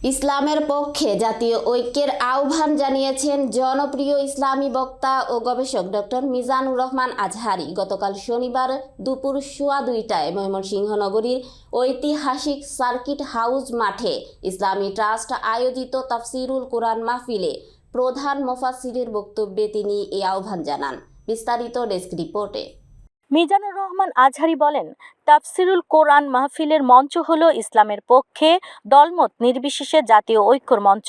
ইসলামের পক্ষে জাতীয় ঐক্যের আহ্বান জানিয়েছেন জনপ্রিয় ইসলামী বক্তা ও গবেষক ডক্টর মিজানুর রহমান আজহারি। গতকাল শনিবার দুপুর সোয়া দুইটায় ময়মনসিংহ নগরীর ঐতিহাসিক সার্কিট হাউস মাঠে ইসলামী ট্রাস্ট আয়োজিত তাফসিরুল কোরআন মাহফিলে প্রধান মোফাসিরের বক্তব্যে তিনি এই আহ্বান জানান। বিস্তারিত ডেস্ক রিপোর্টে। মিজানুর রহমান আজহারি বলেন, তাফসিরুল কোরআন মাহফিলের মঞ্চ হল ইসলামের পক্ষে দলমত নির্বিশেষে জাতীয় ঐক্যর মঞ্চ।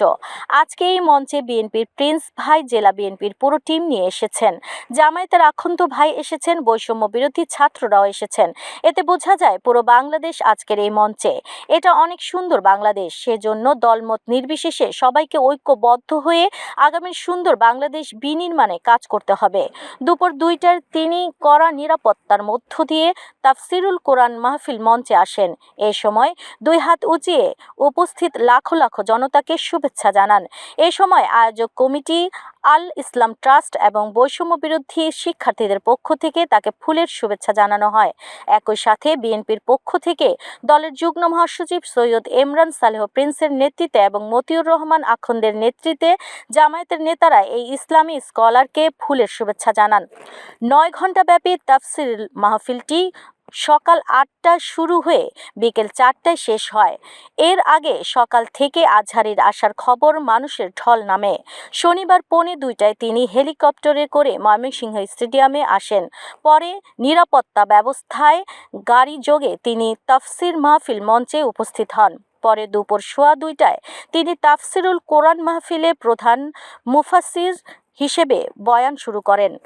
আজকে এই মঞ্চে বিএনপির প্রিন্স ভাই, জেলা বিএনপির পুরো টিম নিয়ে এসেছেন। জামায়াতের আখন্ত ভাই এসেছেন, বৈষম্য বিরোধী ছাত্ররাও এসেছেন। এতে বোঝা যায় পুরো বাংলাদেশ আজকের এই মঞ্চে। এটা অনেক সুন্দর বাংলাদেশ। সেজন্য দলমত নির্বিশেষে সবাইকে ঐক্যবদ্ধ হয়ে আগামী সুন্দর বাংলাদেশ বিনির্মাণে কাজ করতে হবে। দুপুর দুইটার তিনি কড়া নিরাপত্তার মধ্য দিয়ে তাফসিরুল কোরআন মাহফিল মঞ্চে আসেন। এ সময় দুই হাত উঁচিয়ে উপস্থিত লাখো লাখো জনতাকে শুভেচ্ছা জানান। এ সময় আয়োজক কমিটি আল ইসলাম ট্রাস্ট এবং বৈষম্য বিরোধী শিক্ষার্থীদের পক্ষ থেকে তাকে ফুলের শুভেচ্ছা জানানো হয়। একই সাথে বিএনপির পক্ষ থেকে দলের যুগ্ম মহাসচিব সৈয়দ ইমরান সালেহ প্রিন্সের নেতৃত্বে এবং মতিউর রহমান আখন্দের নেতৃত্বে জামায়াতের নেতারা এই ইসলামী স্কলারকে ফুলের শুভেচ্ছা জানান। নয় ঘণ্টাব্যাপী তাফসির মাহফিলটি সকাল আটটায় শুরু হয়ে বিকেল চারটায় শেষ হয়। এর আগে সকাল থেকে আজহারির আসার খবর মানুষের ঢল নামে। শনিবার পৌনে দুইটায় তিনি হেলিকপ্টারে করে ময়মনসিংহ স্টেডিয়ামে আসেন। পরে নিরাপত্তা ব্যবস্থায় গাড়ি যোগে তিনি তাফসির মাহফিল মঞ্চে উপস্থিত হন। পরে দুপুর সোয়া দুইটায় তিনি তাফসিরুল কোরআন মাহফিলে প্রধান মুফাসির হিসেবে বয়ান শুরু করেন।